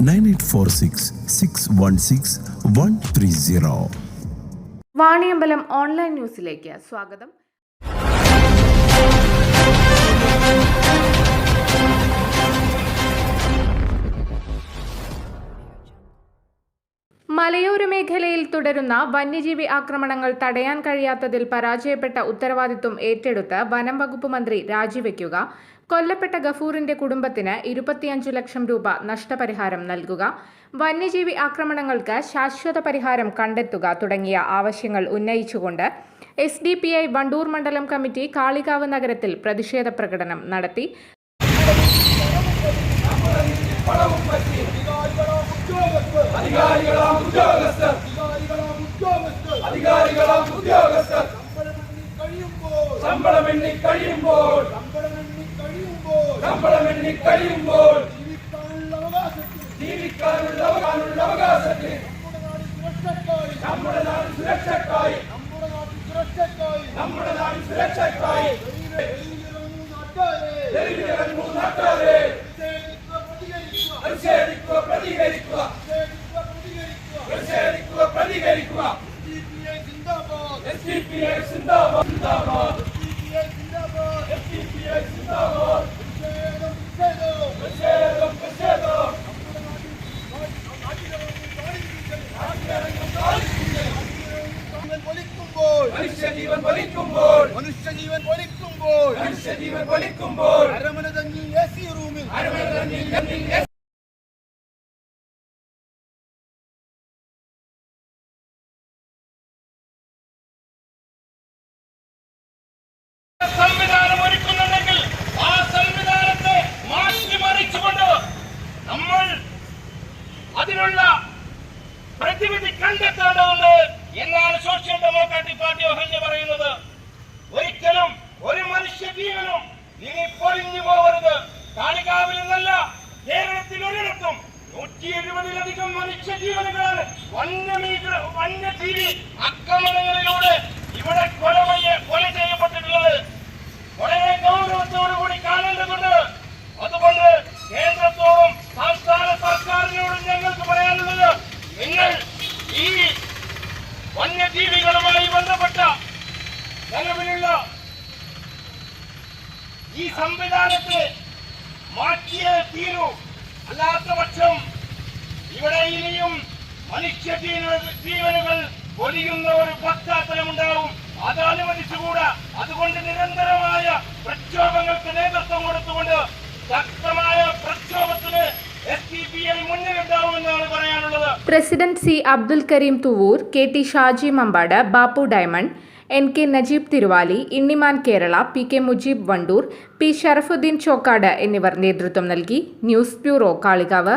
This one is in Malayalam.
Nine eight four six six one six one three zero. Vaniyambalam online ന്യൂസിലേക്ക് സ്വാഗതം. മലയോര മേഖലയിൽ തുടരുന്ന വന്യജീവി ആക്രമണങ്ങൾ തടയാൻ കഴിയാത്തതിൽ പരാജയപ്പെട്ട ഉത്തരവാദിത്വം ഏറ്റെടുത്ത് വനം വകുപ്പ് മന്ത്രി രാജിവെക്കുക കൊല്ലപ്പെട്ട ഗഫൂറിന്റെ കുടുംബത്തിന് ഇരുപത്തിയഞ്ചു ലക്ഷം രൂപ നഷ്ടപരിഹാരം നൽകുക വന്യജീവി ആക്രമണങ്ങൾക്ക് ശാശ്വത പരിഹാരം കണ്ടെത്തുക തുടങ്ങിയ ആവശ്യങ്ങൾ ഉന്നയിച്ചുകൊണ്ട് S D P I Wandoor മണ്ഡലം കമ്മിറ്റി കാളികാവ് നഗരത്തിൽ പ്രതിഷേധ പ്രകടനം നടത്തി. അധികാരികളാം ഉദ്യോഗസ്ഥർ. ശമ്പളം എണ്ണി കഴിയുമ്പോൾ. ശമ്പളം എണ്ണി കഴിയുമ്പോൾ. ജീവിക്കാനുള്ള അവകാശത്തിന്. അവകാശത്തിന് നമ്മുടെ നാട് സുരക്ഷക്കായി നമ്മുടെ നാട് സുരക്ഷക്കായി തെരുവിലിറങ്ങൂ നാട്ടാരെ പ്രതിഷേധിക്കുക പ്രതികരിക്കുക. പ്രതിഷേധിക്കുക പ്രതികരിക്കുക. മനുഷ്യജീവൻ വലിക്കുമ്പോൾ മനുഷ്യജീവൻ വലിക്കുമ്പോൾ മനുഷ്യജീവൻ വലിക്കുമ്പോൾ അരമന തന്നിൽ എ സി റൂമിൽ. അരമനയിൽ സംവിധാനം പൊളിഞ്ഞു പോകരുത്. കാളികാവിൽ നിന്നല്ല കേരളത്തിൽ ഒരിടത്തും നൂറ്റി എഴുപതിലധികം മനുഷ്യജീവനുകളാണ് വന്യമീഗ്ര വന്യജീവി ആക്രമണങ്ങളിലൂടെ ഇവിടെ കൊല കൊല ചെയ്യപ്പെട്ടിട്ടുള്ളത്. വളരെ ഗൗരവത്തോടുകൂടി കാണേണ്ടതുണ്ട്. അതുകൊണ്ട് കേന്ദ്രത്തോടും സംസ്ഥാന സർക്കാരിനോടും ഞങ്ങൾക്ക് പറയാനുള്ളത് നിങ്ങൾ ഈ വന്യജീവികളുമായി ബന്ധപ്പെട്ട നിലവിലുള്ള ഈ സംവിധാനത്തെ മാറ്റിയേ തീരൂ. അല്ലാത്ത പക്ഷം ഇവിടെ ഇനിയും മനുഷ്യ ജീവ- ജീവനുകൾ പൊലിയുന്ന ഒരു പശ്ചാത്തലമുണ്ടാവും. അത് അനുവദിച്ചുകൂടാ. അതുകൊണ്ട് നിരന്തരമായ പ്രക്ഷോഭങ്ങൾക്ക് നേതൃത്വം കൊടുത്തുകൊണ്ട് ശക്തമായ പ്രക്ഷോഭത്തിന് president C Abdul Kareem Thuvvur K T Shaji Mambad Bappu diamond N K Najeeb Thiruvali Innimaan Kerala P K Mujeeb Wandoor P Sharafuddin Chokkad എന്നിവർ നേതൃത്വം നൽകി. News bureau Kalikavu.